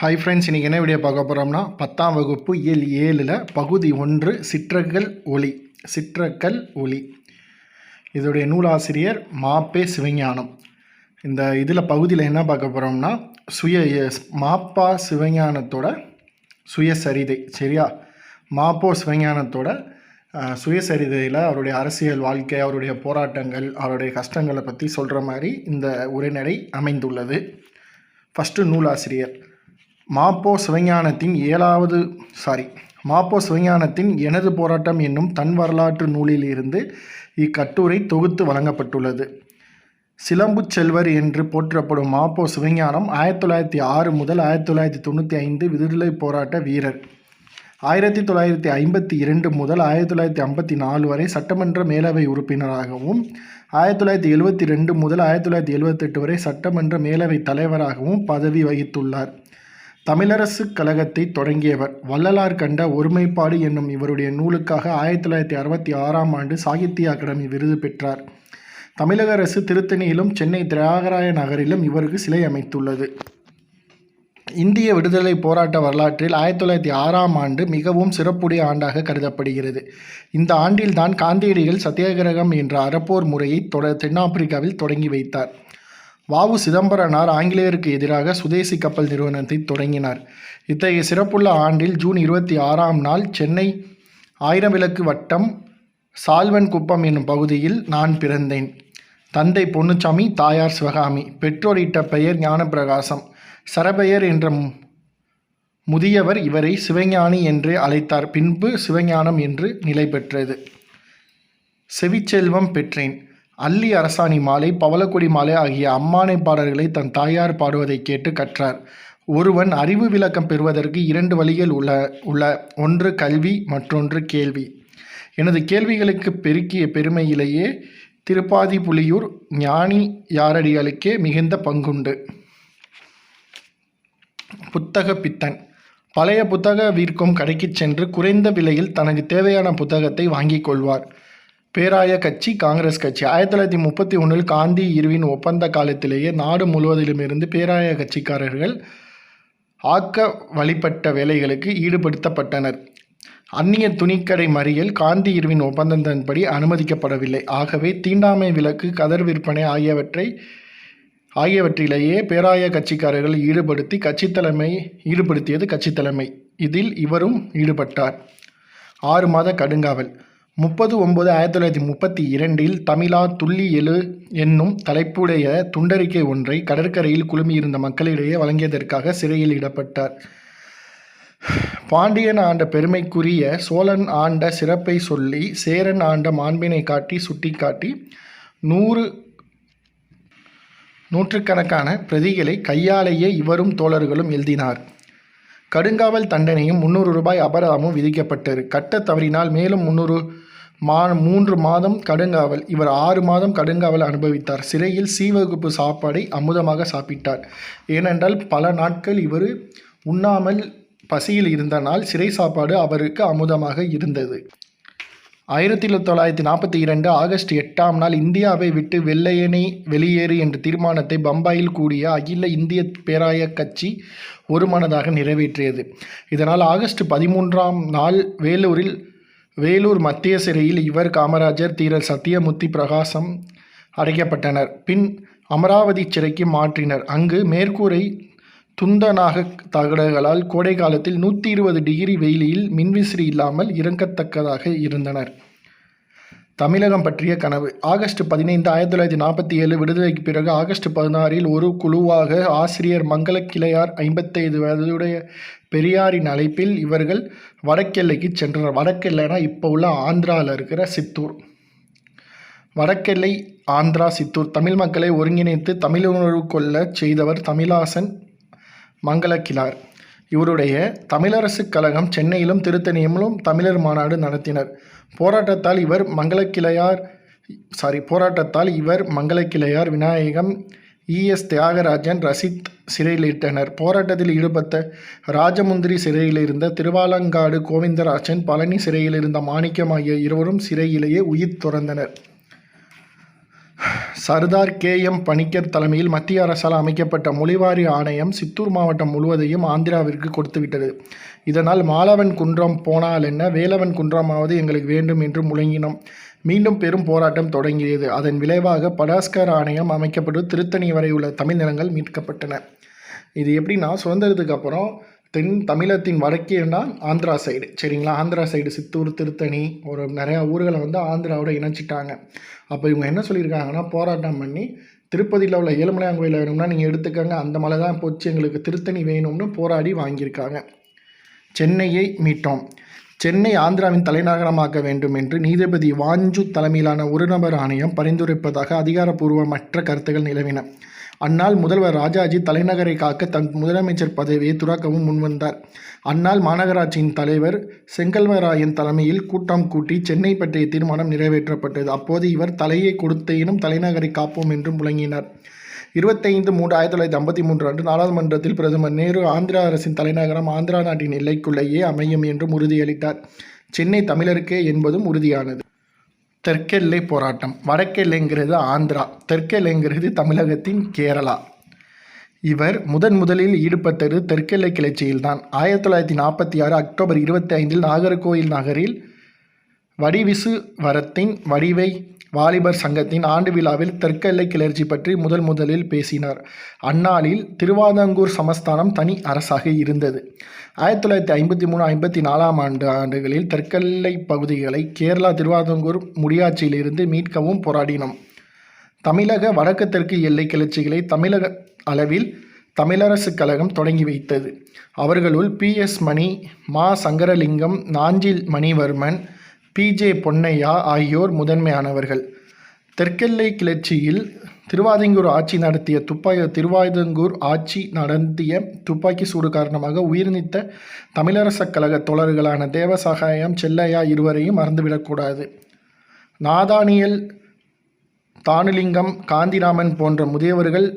Hi friends இன்றைக்கி என்ன video பார்க்க போகிறோம்னா பத்தாம் வகுப்பு இயல் ஏழில் பகுதி ஒன்று சிற்றக்கல் ஒளி. சிற்றக்கல் ஒளி. இதோடைய நூலாசிரியர் மாப்பே சிவஞானம். இந்த இதில் பகுதியில் என்ன பார்க்க போகிறோம்னா சுய மாப்பா சிவஞானத்தோட சுயசரிதை சரியா? மாப்போ சிவஞானத்தோட சுயசரிதையில் அவருடைய அரசியல் வாழ்க்கை அவருடைய போராட்டங்கள் அவருடைய கஷ்டங்களை பற்றி சொல்கிற மாதிரி இந்த உரைநடை அமைந்துள்ளது. ஃபஸ்ட்டு நூலாசிரியர். மாப்போ சிவஞானத்தின் ஏழாவது சாரி மாப்போ சிவஞானத்தின் எனது போராட்டம் என்னும் தன் வரலாற்று நூலில் இருந்து இக்கட்டுரை தொகுத்து வழங்கப்பட்டுள்ளது. சிலம்புச் செல்வர் என்று போற்றப்படும் மாப்போ சிவஞானம் ஆயிரத்தி தொள்ளாயிரத்தி ஆறு முதல் ஆயிரத்தி தொள்ளாயிரத்தி தொண்ணூற்றி ஐந்து விடுதலை போராட்ட வீரர். ஆயிரத்தி தொள்ளாயிரத்தி ஐம்பத்தி இரண்டு முதல் ஆயிரத்தி தொள்ளாயிரத்தி ஐம்பத்தி நாலு வரை சட்டமன்ற மேலவை உறுப்பினராகவும் ஆயிரத்தி தொள்ளாயிரத்தி எழுபத்தி ரெண்டு முதல் ஆயிரத்தி தொள்ளாயிரத்தி எழுபத்தெட்டு வரை சட்டமன்ற மேலவை தலைவராகவும் பதவி வகித்துள்ளார். தமிழரசு கழகத்தை தொடங்கியவர். வள்ளலார் கண்ட ஒருமைப்பாடு என்னும் இவருடைய நூலுக்காக ஆயிரத்தி தொள்ளாயிரத்தி அறுபத்தி ஆறாம் ஆண்டு சாகித்ய அகாடமி விருது பெற்றார். தமிழக அரசு திருத்தணியிலும் சென்னை தியாகராய நகரிலும் இவருக்கு சிலை அமைத்துள்ளது. இந்திய விடுதலை போராட்ட வரலாற்றில் ஆயிரத்தி தொள்ளாயிரத்தி ஆறாம் ஆண்டு மிகவும் சிறப்புடைய ஆண்டாக கருதப்படுகிறது. இந்த ஆண்டில்தான் காந்தியடிகள் சத்தியாகிரகம் என்ற அறப்போர் முறையை தொட தென்னாப்பிரிக்காவில் தொடங்கி வைத்தார். வாவு சிதம்பரனார் ஆங்கிலேயருக்கு எதிராக சுதேசி கப்பல் நிறுவனத்தை தொடங்கினார். இத்தகைய சிறப்புள்ள ஆண்டில் ஜூன் இருபத்தி ஆறாம் நாள் சென்னை ஆயிரம் விளக்கு வட்டம் சால்வன் குப்பம் என்னும் பகுதியில் நான் பிறந்தேன். தந்தை பொன்னுச்சாமி தாயார் சிவகாமி பெற்றோர் இட்ட பெயர் ஞானப்பிரகாசம் சரபெயர் என்ற மு- முதியவர் இவரை சிவஞானி என்று அழைத்தார். பின்பு சிவஞானம் என்று நிலை பெற்றது. செவிச்செல்வம் பெற்றேன். அல்லி அரசாணி மாலை பவளக்கொடி மாலை ஆகிய அம்மானை பாடல்களை தன் தாயார் பாடுவதை கேட்டு கற்றார். ஒருவன் அறிவு விளக்கம் பெறுவதற்கு இரண்டு வழிகள் உள்ள உள்ள ஒன்று கல்வி மற்றொன்று கேள்வி. எனது கேள்விகளுக்கு பெருக்கிய பெருமையிலேயே திருப்பாதி புலியூர் ஞானி யாரடிகளுக்கே மிகுந்த பங்குண்டு. புத்தக பித்தன். பழைய புத்தக விற்கும் கடைக்குச் சென்று குறைந்த விலையில் தனக்கு தேவையான புத்தகத்தை வாங்கிக் கொள்வார். பேராய கட்சி காங்கிரஸ் கட்சி. ஆயிரத்தி தொள்ளாயிரத்தி முப்பத்தி ஒன்றில் காந்தி இருவின் ஒப்பந்த காலத்திலேயே நாடு முழுவதிலுமிருந்து பேராய கட்சிக்காரர்கள் ஆக்க வழிபட்ட வேலைகளுக்கு ஈடுபடுத்தப்பட்டனர். அந்நிய துணிக்கடை மறியல் காந்தி இருவின் ஒப்பந்தத்தின்படி அனுமதிக்கப்படவில்லை. ஆகவே தீண்டாமை விலக்கு கதர் விற்பனை ஆகியவற்றை ஆகியவற்றிலேயே பேராய கட்சிக்காரர்கள் ஈடுபடுத்தி கட்சி தலைமை ஈடுபடுத்தியது கட்சி தலைமை. இதில் இவரும் ஈடுபட்டார். ஆறு மாத கடுங்காவல். முப்பது ஒன்பது ஆயிரத்தி தொள்ளாயிரத்தி முப்பத்தி இரண்டில் தமிழா துள்ளி எழு என்னும் தலைப்புடைய துண்டறிக்கை ஒன்றை கடற்கரையில் குழுமியிருந்த மக்களிடையே வழங்கியதற்காக சிறையில் இடப்பட்டார். பாண்டியன் ஆண்ட பெருமைக்குரிய சோழன் ஆண்ட சிறப்பை சொல்லி சேரன் ஆண்ட மாண்பினை காட்டி சுட்டிக்காட்டி நூறு நூற்றுக்கணக்கான பிரதிகளை கையாலேயே இவரும் தோழர்களும் எழுதினார். கடுங்காவல் தண்டனையும் முந்நூறு ரூபாய் அபராதமும் விதிக்கப்பட்டது. கட்டத் தவறினால் மேலும் முந்நூறு மா மூன்று மாதம் கடுங்காவல். இவர் ஆறு மாதம் கடுங்காவல் அனுபவித்தார். சிறையில் சி வகுப்பு சாப்பாடை அமுதமாக சாப்பிட்டார். ஏனென்றால் பல நாட்கள் இவர் உண்ணாமல் பசியில் இருந்தனால் சிறை சாப்பாடு அவருக்கு அமுதமாக இருந்தது. ஆயிரத்தி தொள்ளாயிரத்தி நாற்பத்தி இரண்டு ஆகஸ்ட் எட்டாம் நாள் இந்தியாவை விட்டு வெள்ளையனை வெளியேறு என்ற தீர்மானத்தை பம்பாயில் கூடிய அகில இந்திய பேராய கட்சி ஒருமனதாக நிறைவேற்றியது. இதனால் ஆகஸ்ட் பதிமூன்றாம் நாள் வேலூரில் வேலூர் மத்திய சிறையில் இவர் காமராஜர் தீரர் சத்தியமூர்த்தி பிரகாசம் அடைக்கப்பட்டனர். பின் அமராவதி சிறைக்கு மாற்றினர். அங்கு மேற்கூரை துந்தநாக தகடுகளால் கோடை காலத்தில் நூற்றி இருபது டிகிரி வெயிலில் மின்விசிறி இல்லாமல் இறங்கத்தக்கதாக இருந்தனர். தமிழகம் பற்றிய கனவு. ஆகஸ்ட் பதினைந்து ஆயிரத்தி தொள்ளாயிரத்தி நாற்பத்தி ஏழு விடுதலைக்கு பிறகு ஆகஸ்ட் பதினாறில் ஒரு குழுவாக ஆசிரியர் மங்கள கிளையார் ஐம்பத்தைந்து வயதுடைய பெரியாரின் அழைப்பில் இவர்கள் வடக்கெல்லைக்கு சென்றனர். வடக்கெல்லைனா இப்போ உள்ள ஆந்திராவில் இருக்கிற சித்தூர். வடக்கெல்லை ஆந்திரா சித்தூர். தமிழ் மக்களை ஒருங்கிணைத்து தமிழுணர்வு கொள்ளச் செய்தவர் தமிழாசன் மங்களக்கிழார் இவருடைய தமிழரசு கழகம் சென்னையிலும் திருத்தணியிலும் தமிழர் மாநாடு நடத்தினர். போராட்டத்தால் இவர் மங்களக்கிளையார் சாரி போராட்டத்தால் இவர் மங்களக்கிளையார் விநாயகம் இஎஸ் தியாகராஜன் ரசித் சிறையிலிட்டனர். போராட்டத்தில் ஈடுபட்ட ராஜமுந்திரி சிறையில் இருந்த திருவாலங்காடு கோவிந்தராஜன் பழனி சிறையில் இருந்த மாணிக்கம் ஆகிய இருவரும் சிறையிலேயே உயிர் துறந்தனர். சர்தார் கே. எம். பணிக்கர் தலைமையில் மத்திய அரசால் அமைக்கப்பட்ட மொழிவாரி ஆணையம் சித்தூர் மாவட்டம் முழுவதையும் ஆந்திராவிற்கு கொடுத்துவிட்டது. இதனால் மாலவன் குன்றம் போனால் என்ன? வேலவன் குன்றமாவது எங்களுக்கு வேண்டும் என்று முழங்கினோம். மீண்டும் பெரும் போராட்டம் தொடங்கியது. அதன் விளைவாக படாஸ்கர் ஆணையம் அமைக்கப்பட்டு திருத்தணி வரை உள்ள தமிழ் நிலங்கள் மீட்கப்பட்டன. இது எப்படின்னா சுதந்திரத்துக்கு அப்புறம் தென் தமிழகத்தின் வடக்கேனா ஆந்திரா சைடு சரிங்களா? ஆந்திரா சைடு சித்தூர் திருத்தணி ஒரு நிறையா ஊர்களை வந்து ஆந்திராவோட இணைச்சிட்டாங்க. அப்போ இவங்க என்ன சொல்லியிருக்காங்கன்னா போராட்டம் பண்ணி திருப்பதியில் உள்ள ஏழுமலையான் கோயில் வேணும்னா நீங்கள் எடுத்துக்கங்க. அந்த மலை தான் போச்சு. எங்களுக்கு திருத்தணி வேணும்னு போராடி வாங்கியிருக்காங்க. சென்னையை மீட்டோம். சென்னை ஆந்திராவின் தலைநகரமாக்க வேண்டும் என்று நீதிபதி வாஞ்சு தலைமையிலான ஒரு நபர் ஆணையம் பரிந்துரைப்பதாக அதிகாரப்பூர்வமற்ற கருத்துக்கள் நிலவின. அந்நாள் முதல்வர் ராஜாஜி தலைநகரை காக்க தன் முதலமைச்சர் பதவியை துறக்கவும் முன்வந்தார். அந்நாள் மாநகராட்சியின் தலைவர் செங்கல்வராயன் தலைமையில் கூட்டம் கூட்டி சென்னை பற்றிய தீர்மானம் நிறைவேற்றப்பட்டது. அப்போது இவர் தலையை கொடுத்தேனும் தலைநகரை காப்போம் என்று முழங்கினார் இருபத்தைந்து மூன்று ஆயிரத்தி தொள்ளாயிரத்தி ஐம்பத்தி மூன்று அன்று நாடாளுமன்றத்தில் பிரதமர் நேரு ஆந்திரா அரசின் தலைநகரம் ஆந்திரா நாட்டின் எல்லைக்குள்ளேயே அமையும் என்றும் உறுதியளித்தார். சென்னை தமிழருக்கே என்பதும் உறுதியானது. தெற்கெல்லை போராட்டம் வடக்கெல்லைங்கிறது ஆந்திரா தெற்கெல்லைங்கிறது தமிழகத்தின் கேரளா. இவர் முதன் முதலில் ஈடுபட்டது தெற்கெல்லை கிளர்ச்சியில்தான். ஆயிரத்தி தொள்ளாயிரத்தி நாற்பத்தி ஆறு அக்டோபர் இருபத்தி ஐந்தில் நாகர்கோயில் நகரில் வடிவிசு வரத்தின் வடிவை வாலிபர் சங்கத்தின் ஆண்டு விழாவில் தெற்கெல்லை கிளர்ச்சி பற்றி முதல் முதலில் பேசினார். அந்நாளில் திருவாதங்கூர் சமஸ்தானம் தனி அரசாக இருந்தது. ஆயிரத்தி தொள்ளாயிரத்தி ஐம்பத்தி மூணு ஐம்பத்தி நாலாம் ஆண்டு ஆண்டுகளில் தெற்கெல்லை பகுதிகளை கேரளா திருவாதங்கூர் முடியாட்சியிலிருந்து மீட்கவும் போராடினோம். தமிழக வடக்கு தெற்கு எல்லை கிளர்ச்சிகளை தமிழக அளவில் தமிழரசுக் கழகம் தொடங்கி வைத்தது. அவர்களுள் பி எஸ் மணி மா. சங்கரலிங்கம் நாஞ்சில் மணிவர்மன் பிஜே பொன்னையா ஆகியோர் முதன்மையானவர்கள். தெற்கெல்லை கிளர்ச்சியில் திருவாதங்கூர் ஆட்சி நடத்திய துப்பாக்கி திருவாதங்கூர் ஆட்சி நடத்திய துப்பாக்கி சூடு காரணமாக உயிர்நீத்த தமிழரசக் கழக தோழர்களான தேவசகாயம் செல்லையா இருவரையும் மறந்துவிடக்கூடாது. நாதானியல் தானுலிங்கம் காந்திராமன் போன்ற முதியவர்கள்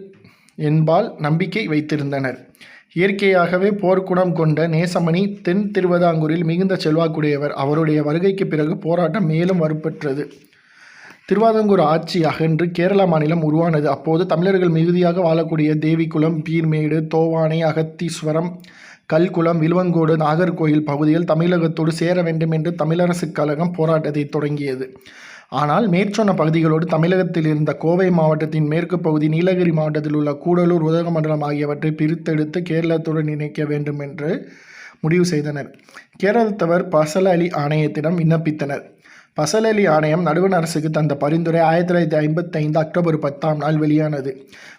என்பால் நம்பிக்கை வைத்திருந்தனர். இயற்கையாகவே போர்க்குணம் கொண்ட நேசமணி தென் திருவிதாங்கூரில் மிகுந்த செல்வாக்குடையவர். அவருடைய வருகைக்கு பிறகு போராட்டம் மேலும் வலுப்பெற்றது. திருவாதங்கூர் ஆட்சி அகன்று கேரள மாநிலம் உருவானது. அப்போது தமிழர்கள் மிகுதியாக வாழக்கூடிய தேவிக்குளம் பீர்மேடு தோவானை அகத்தீஸ்வரம் கல்குளம் வில்வங்கோடு நாகர்கோயில் பகுதியில் தமிழகத்தோடு சேர வேண்டும் என்று தமிழரசுக் கழகம் போராட்டத்தை தொடங்கியது. ஆனால் மேற்சொன்ன பகுதிகளோடு தமிழகத்தில் இருந்த கோவை மாவட்டத்தின் மேற்கு பகுதி நீலகிரி மாவட்டத்தில் உள்ள கூடலூர் உதகமண்டலம் ஆகியவற்றை பிரித்தெடுத்து கேரளத்துடன் இணைக்க வேண்டும் என்று முடிவு செய்தனர். கேரளத்தவர் பசல அலி ஆணையத்திடம் விண்ணப்பித்தனர். பசல் அலி ஆணையம் நடுவண் அரசுக்கு தந்த பரிந்துரை ஆயிரத்தி தொள்ளாயிரத்தி ஐம்பத்தைந்து அக்டோபர் பத்தாம் நாள் வெளியானது.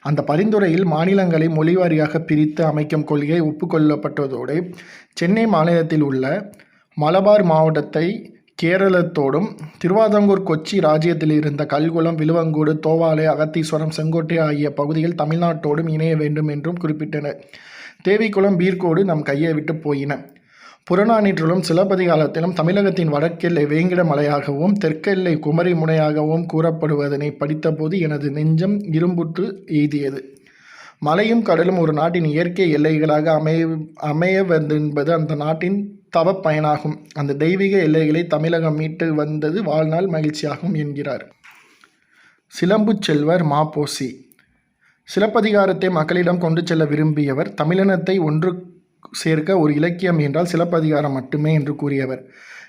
அந்த பரிந்துரையில் மாநிலங்களை மொழிவாரியாக பிரித்து அமைக்கும் கொள்கை ஒப்புக்கொள்ளப்பட்டதோடு சென்னை மாநிலத்தில் உள்ள மலபார் மாவட்டத்தை கேரளத்தோடும் திருவாதங்கூர் கொச்சி ராஜ்யத்தில் இருந்த கல்குளம் விலுவங்கூடு தோவாலை அகத்தீஸ்வரம் செங்கோட்டை ஆகிய பகுதிகள் தமிழ்நாட்டோடும் இணைய வேண்டும் என்றும் குறிப்பிட்டனர் தேவிக்குளம் பீர்கோடு நம் கையை விட்டு போயின. புறநானூற்றிலும் சிலப்பதிகாலத்திலும் தமிழகத்தின் வடக்கெல்லை வேங்கிட மலையாகவும் தெற்கெல்லை குமரி முனையாகவும் கூறப்படுவதனை படித்தபோது எனது நெஞ்சம் இரும்புற்று எய்தியது. மலையும் கடலும் ஒரு நாட்டின் இயற்கை எல்லைகளாக அமைய அமையவதென்பது அந்த நாட்டின் தவப் பயனாகும். அந்த தெய்வீக எல்லைகளை தமிழகம் மீட்டு வந்தது வாழ்நாள் மகிழ்ச்சியாகும் என்கிறார். சிலம்புச் செல்வர் மாபோசி சிலப்பதிகாரத்தை மக்களிடம் கொண்டு செல்ல விரும்பியவர் தமிழினத்தை ஒன்று சேர்க்க ஒரு இலக்கியம் என்றால் சிலப்பதிகாரம் மட்டுமே என்று கூறியவர்.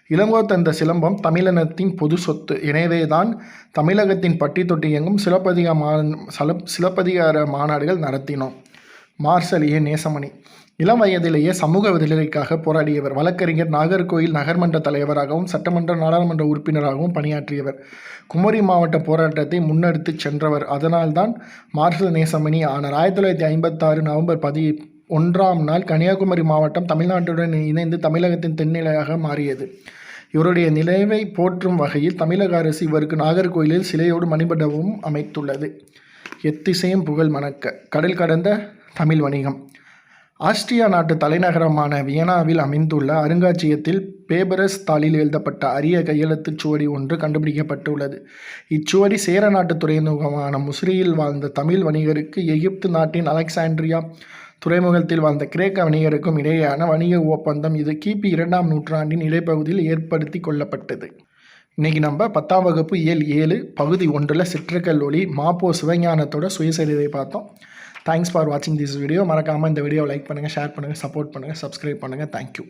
இளங்கோ தந்த சிலம்பம் தமிழினத்தின் பொது சொத்து. எனவேதான் தமிழகத்தின் பட்டி தொட்டி எங்கும் சிலப்பதிக மா சிலப்பதிகார மாநாடுகள் நடத்தினோம். மார்சலிய நேசமணி. இளம் வயதிலேயே சமூக விடுதலைக்காக போராடியவர் வழக்கறிஞர் நாகர்கோயில் நகர்மன்ற தலைவராகவும் சட்டமன்ற நாடாளுமன்ற உறுப்பினராகவும் பணியாற்றியவர். குமரி மாவட்ட போராட்டத்தை முன்னெடுத்து சென்றவர். அதனால்தான் மார்சல் நேசமணி ஆனார். ஆயிரத்தி தொள்ளாயிரத்தி ஐம்பத்தாறு நவம்பர் பதி ஒன்றாம் நாள் கன்னியாகுமரி மாவட்டம் தமிழ்நாட்டுடன் இணைந்து தமிழகத்தின் தென்னிலையாக மாறியது. இவருடைய நிலைவை போற்றும் வகையில் தமிழக அரசு இவருக்கு நாகர்கோயிலில் சிலையோடு மணிமண்டபமும் அமைத்துள்ளது. எத்திசையும் புகழ் மணக்க. கடல் கடந்த தமிழ் வணிகம். ஆஸ்திரியா நாட்டு தலைநகரமான வியனாவில் அமைந்துள்ள அருங்காட்சியகத்தில் பேபரஸ் தாளில் எழுதப்பட்ட அரிய கையெழுத்துச் சுவடி ஒன்று கண்டுபிடிக்கப்பட்டுள்ளது. இச்சுவடி சேர நாட்டு துறைமுகமான முசிறியில் வாழ்ந்த தமிழ் வணிகருக்கு எகிப்து நாட்டின் அலெக்சாண்ட்ரியா துறைமுகத்தில் வாழ்ந்த கிரேக்க வணிகருக்கும் இடையேயான வணிக ஒப்பந்தம் இது கிபி இரண்டாம் நூற்றாண்டின் இடைப்பகுதியில் ஏற்படுத்தி கொள்ளப்பட்டது. இன்றைக்கி நம்ம பத்தாம் வகுப்பு இயல் ஏழு பகுதி ஒன்றில் சிற்றக்கல் மாப்போ சிவஞானத்தோட சுயசரிதை பார்த்தோம். தேங்க்ஸ் ஃபார் வாட்சிங் திஸ் வீடியோ மறக்காமல் இந்த வீடியோ லைக் பண்ணுங்கள் ஷேர் பண்ணுங்கள் சப்போர்ட் பண்ணுங்கள் சப்ஸ்கிரைப் பண்ணுங்கள் தேங்க்யூ